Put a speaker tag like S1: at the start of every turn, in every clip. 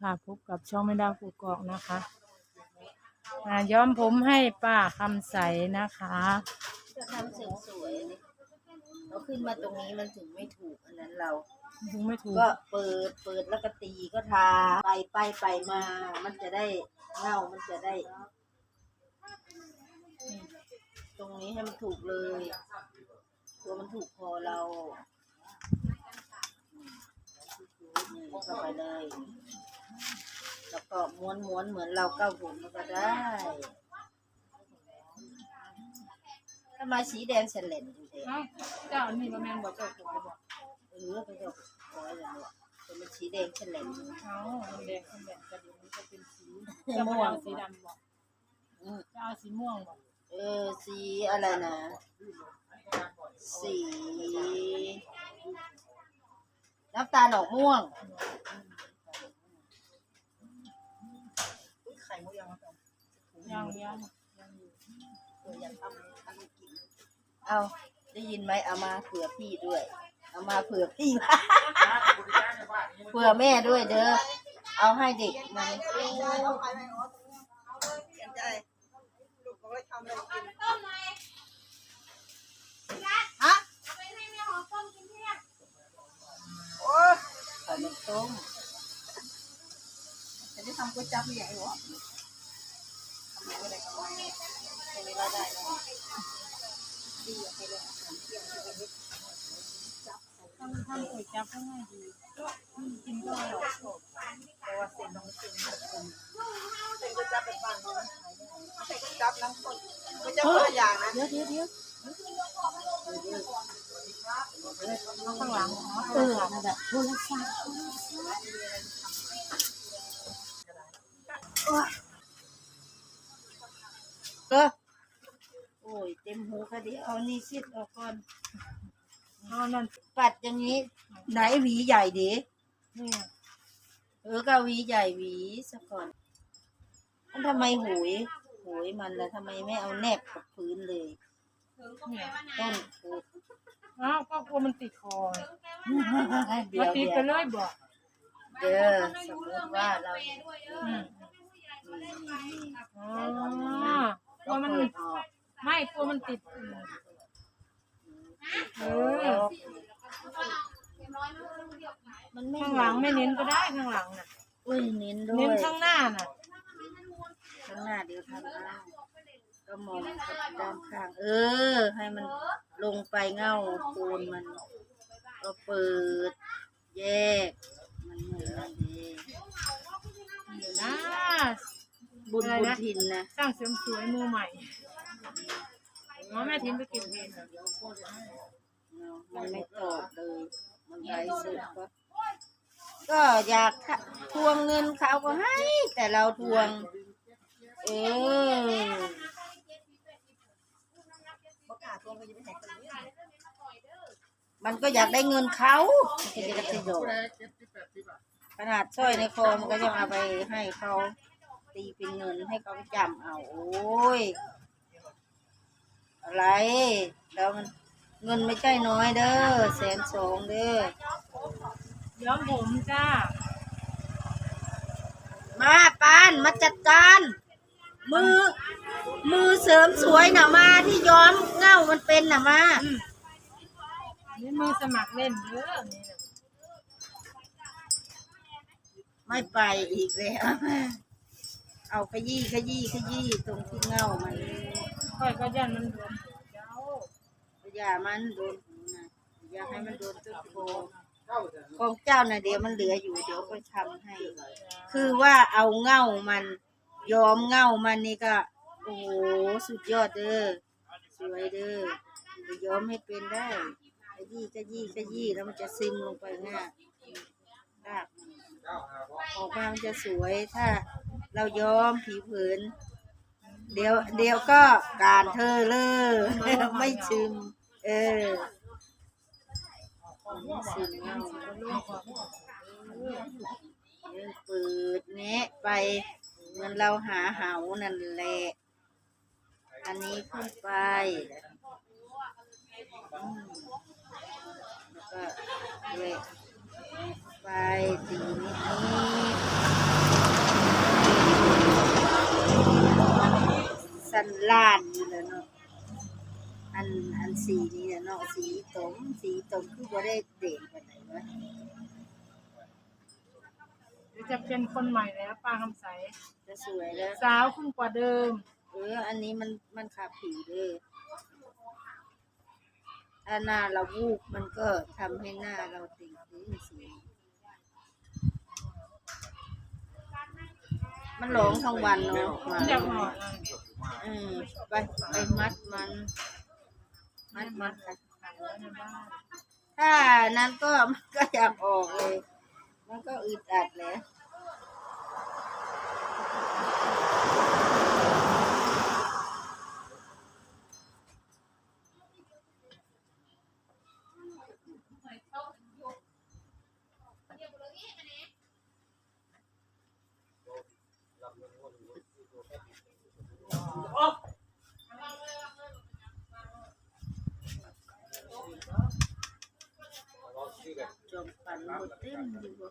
S1: ค่ะพบกับช่องไม่ดาวกูกอกนะคะอ่าย้อมผมให้ป้าคำใสนะคะ
S2: จะทำเสริมสวยนี่เราขึ้นมาตรงนี้มันถึงไม่ถูกอันนั้นเรา
S1: ถึงไม่ถูก
S2: ก็เปิดเปิดแล้วก็ตีก็ทาไปไปไปมา มันจะได้เงามันจะได้อืมตรงนี้ให้มันถูกเลย ตัวมันถูกคอเรานี่เข้าไปเลย แล้วก็ม้วนม้วนๆเหมือนเราเก้าผมมันก็ได้ทำไมสีแดงเฉลนอยู่เด็
S1: เอ้าเจ้าอันนี้ประแมนบอกเจ้าหัวบอก
S2: เออไปเจ้าคอยอย่างเนี้ยเป็นมันสีแดงเฉลน
S1: เอ้ามันแดงมันแดงกระดิ่งมันจะเป็นสีจะม่วงสีดำบอก
S2: อืม
S1: จะเอาสีม่วงบอก
S2: เออสีอะไรนะสีน้ำตาลออกม่วง ยัง
S1: ยัง
S2: เอาได้ยินไหมเอามาเผื่อพี่ด้วย เอามาเผื่อพี่เผื่อแม่ด้วยเด้อเอาให้เด็กมาฮะโอ้ยขอน้ำต้ม
S3: จะได้ทำก๋วยจั๊บใหญ่หรอ ทำทำ
S1: ก๋วยจั๊บก็ง่ายดีกินก็อร่อย
S3: แต่ว่าเส้นน้องเส้นเส้นก๋วยจั๊บเป็นบางเลยไม่ใช่ก๋วยจั๊บน้ำข้นก๋วยจั๊บคนละอย่างนะ
S2: เดี๋ยวเดี๋ยวเดี๋ยว
S1: ข้างหลัง
S2: เออนั่นแหละโทรศัพท์ ก็โอ้ยเต็มหูค่ะเดี๋ยวเอานี่ซิดออกก่อน
S1: เอานั่น
S2: ปัดอย่างนี้ ไหนหวีใหญ่ดิ
S1: นี่
S2: เออก็หวีใหญ่หวีซะก่อนมันทำไมหุยหุยมันละทำไมไม่เอาแนบกับพื้นเลย
S1: เนี่ย
S2: ต้นปลูก
S1: อ้าวก็กลัวมันติดคอ
S2: เดี๋
S1: มา
S2: ยว
S1: ติด
S2: เดี๋ยว
S1: ไปเลยบอก
S2: เด้อสมมติว่าเรา
S1: อืม
S2: นี่นี่
S1: อ๋อก ลัวมัน
S2: เปิดออก
S1: ไม่กลัวมันติดอืมเออ
S2: มันไม่
S1: ข้างหลังไม่เน้นก็ได้ข้างหลังน่ะ
S2: อุ้ยเน้นด้ว
S1: เน้น
S2: ย
S1: ข้างหน้าน่ะ
S2: ข้างหน้าเดี๋ยวทำข้างก็มองด้านข้าง เออ ให้มันลงไปเงาโคนมัน ก็เปิด แยก มันเหมือนกันดี
S1: เดี๋ยวนะ
S2: บุญ
S1: อะไร
S2: บุญ
S1: นะ
S2: ทินนะ
S1: สร้างเสริมสวยมือใหม่อ๋อแม่ทิ้งไปเก็บเองเหรอ
S2: มันไม่ตอบเลย มันไร้สุดก็ก็อยากทวงเงินเขาก็ให้ แต่เราทวง เออ
S3: ประกาศตัวมันจะไปแหกกันเนี่ย
S2: มันก็อยากได้เงินเขาจะจะประโยชน์ขนาดสร้อยในคอมันก็ยังเอาไปให้เขา ตีเป็นเงินให้เขาไปจำเอาโอ้ย อะไรแล้วมันเงินไม่ใช่น้อยเด้อแสนสองเด้อ
S1: ย้อมผมจ้า
S2: มาปานมาจัดการ มือ มือเสริมสวยน่ะมาที่ย้อมเง่ามันเป็นน่ะมา
S1: นี่มือสมัครเล่นเยอะนี่น่ะ
S2: ไม่ไปอีกแล้ว เอาขยี้ขยี้ขยี้ตรงที่เง่ามัน
S1: ค่อยก็ยันมันโดนเจ้า
S2: อย่ามันโดนหูนะอย่าให้มันโดนต้นโพของเจ้าน่ะเดี๋ยวมันเหลืออยู่เดี๋ยวก็ทำให้ คือว่าเอาเง่ามันย้อมเง่ามันนี่ก็ โอ้โหสุดยอดเด้อสวยเด้อจะย้อมให้เป็นได้ขยี้ขยี้ขยี้แล้วมันจะซึมลงไปง่ายรากมันออกมามันจะสวยถ้า เราย้อมผิวเผินเดี๋ยวเดี๋ยวก็การเธอเลยไม่ซึมเออไม่ซึมเง่าเปิดแงะไปเหมือนเราหาเหานั่นแหละ อันนี้ขึ้นไปแล้วก็แหวกไปตีนิดนี้ สันลานนี่แหละเนาะอันอันสีนี่แหละเนาะสีตมสีตมคือบ่ได้เด่นปานใดวะ
S1: หรือจะเป็นคนใหม่แล้วปลาคำใส
S2: จะสวยแล้ว
S1: สาวขึ้นกว่าเดิม
S2: เออ อันนี้มันมันขาผีเด้อถ้าหน้าเราวูบมันก็ทำให้หน้าเราติ่งตึงสี มันหลงทั้งวันเนาะมา
S1: จะเหมาะเลย
S2: อืมไปไปมัดมัน มัดมัดค่ะ
S1: ขายไว้ในบ้าน
S2: ถ้านั้นก็มันก็อยากออกเลย มันก็อึดอัดแหล้ว จมปันหมดเต็มอยู่บ่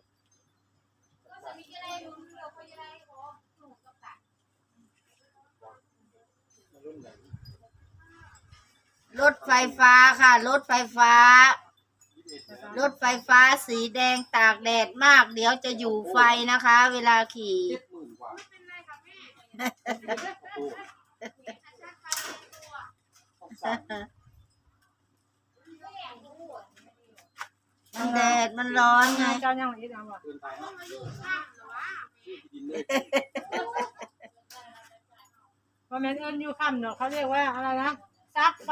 S2: รถไฟฟ้าค่ะ รถไฟฟ้า รถไฟฟ้าสีแดงตากแดดมาก เดี๋ยวจะอยู่ไฟนะคะ เวลาขี่ มันแดดมันร้อนไง
S1: เจ้ายังอีกแล้วอะว่าแมนเอิญอยู่ค่ำเนาะเขาเรียกว่าอะไรนะซักไฟ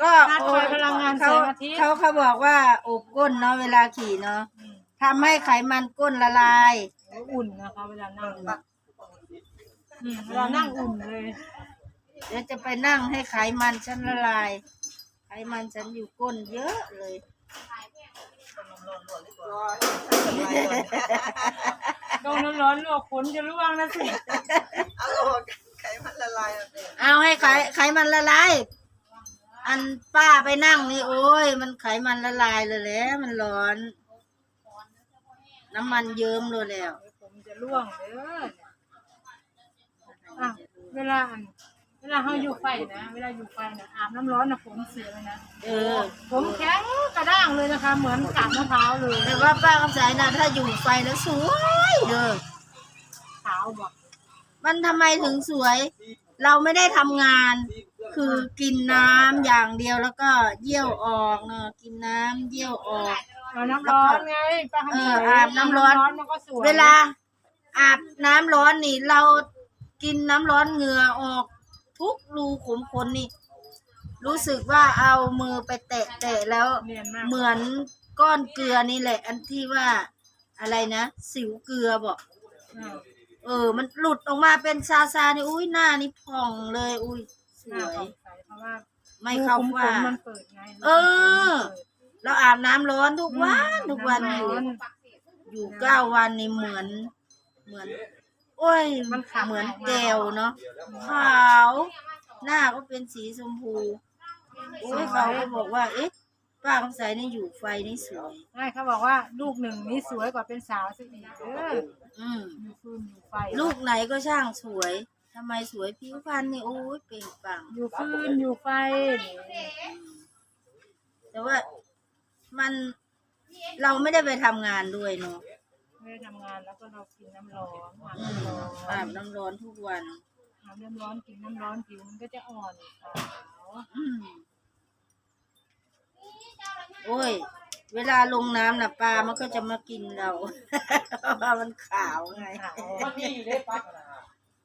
S2: ก็
S1: ชาร์จไฟพลังงานแส
S2: เขา
S1: งอาทิตย์
S2: เขาเขาบอกว่าอบก้นเนาะเวลาขี่เนาะ ทำให้ไขมันก้นละลาย
S1: อุ่นนะคะ เวลานั่งอืมเวลานั่งอุ่นเลย
S2: เดี๋ยวจะไปนั่งให้ไขมันฉันละลาย ไขมันฉันอยู่ก้นเยอะเลย
S1: โดนน้ำร้อนลวกขนจะร่วงนะสิ
S3: เอาโลกไขมันละลายแบบนี้
S2: เอาให้ไขไขมันละลาย อันป้าไปนั่งนี่โอ้ย มันไขมันละลายเลยแหละมันร้อน น้ำมันเยิ้มเลยแล้ว
S1: ผมจะร่วงเด้ออะเวลาอันเวลาเขาอยู่ไฟนะ เวลาอยู่ไฟนะอาบน้ำร้อนนะผมเสียเลยนะ
S2: เออ
S1: ผมแข็งกระด้างเลยนะคะ เหมือนกาบมะพร้าวเลย
S2: แต่ว่าป้าคำสายนะถ้าอยู่ไฟแล้วสวยเด้อ
S1: ขาวบอก
S2: มันทำไมถึงสวย เราไม่ได้ทำงาน คือกินน้ำอย่างเดียวแล้วก็เยี่ยวออกเนอะกินน้ำเยี่ยวออก
S1: เอาน้ำร้อนไงป้าคำ
S2: เอ
S1: ใส
S2: ออาบน้ำร้อน
S1: มันก็สวย
S2: เวลาอาบน้ำร้อนนี่ เรากินน้ำร้อนเหงื่อออก ทุกรูขุมขนนี่ รู้สึกว่าเอามือไปแตะแตะแล้ว
S1: เนียนมาก
S2: เหมือนก้อนเกลือนี่แหละ อันที่ว่าอะไรนะ สิวเกลือบอก
S1: อ่า
S2: เออ มันหลุดออกมาเป็นซาซานี่อุ้ยหน้านี่ผ่องเลย อุ้ยส
S1: หน้า
S2: วย
S1: ผ่องใสเพราะว่า
S2: ไม่เข้า
S1: รูขุ
S2: ว่า
S1: ขนมันเปิดไง
S2: เออ เราอาบน้ำร้อนทุกวันทุกวันอยู่ำ
S1: ร้
S2: อยู่เก้าวันนี่เหมือน เหมือน โอ้ย
S1: มันขาว
S2: เหมือนแก้วเนาะขาว หน้าก็เป็นสีชมพูโอ้ยเขาก็บอกว่า เอ๊ะ ป้าคำใสนี่อยู่ไฟนี่สวย
S1: ใช่เขาบอกว่าลูกหนึ่งนี่สวยกว่าเป็นสาวสิอีกเออ
S2: อืม
S1: อยู่ฟืนอยู่ไฟ
S2: ลูกไหนก็ช่างสวยทำไมสวยผิวพรรณนี่โอ้ยเปล่งปลั่ง
S1: อยู่ฟืนอยู่ไฟ
S2: แต่ว่า มันเราไม่ได้ไปทำงานด้วยเนาะ
S1: ไม่ได้ทำงานแล้วก็เรากินน้ำร้อนอาบ
S2: อืม
S1: น้ำร้อน
S2: อาบน้ำร้อนทุกวัน
S1: อาบน้ำร้อนกินน้ำร้อนผิวมันก็จะอ่อนขาว
S2: อืมโอ้ย เวลาลงน้ำน่ะปลามันก็จะมากินเรา เพราะว่ามันขาวไง
S1: ขาว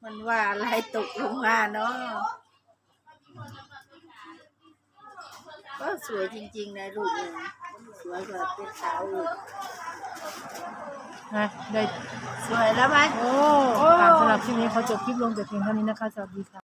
S2: มันว่าอะไรตกลงมาเนาะ ก็สวยจริงๆนะลูกหนึ่งสวยกว่าเป็นสาวอีก
S1: นะได้
S2: สวยแล้วไหม
S1: โอ้ค่ะสำหรับคลิปนี้เขาจบคลิปลงแต่เพียงเท่านี้นะคะ สวัสดีค่ะ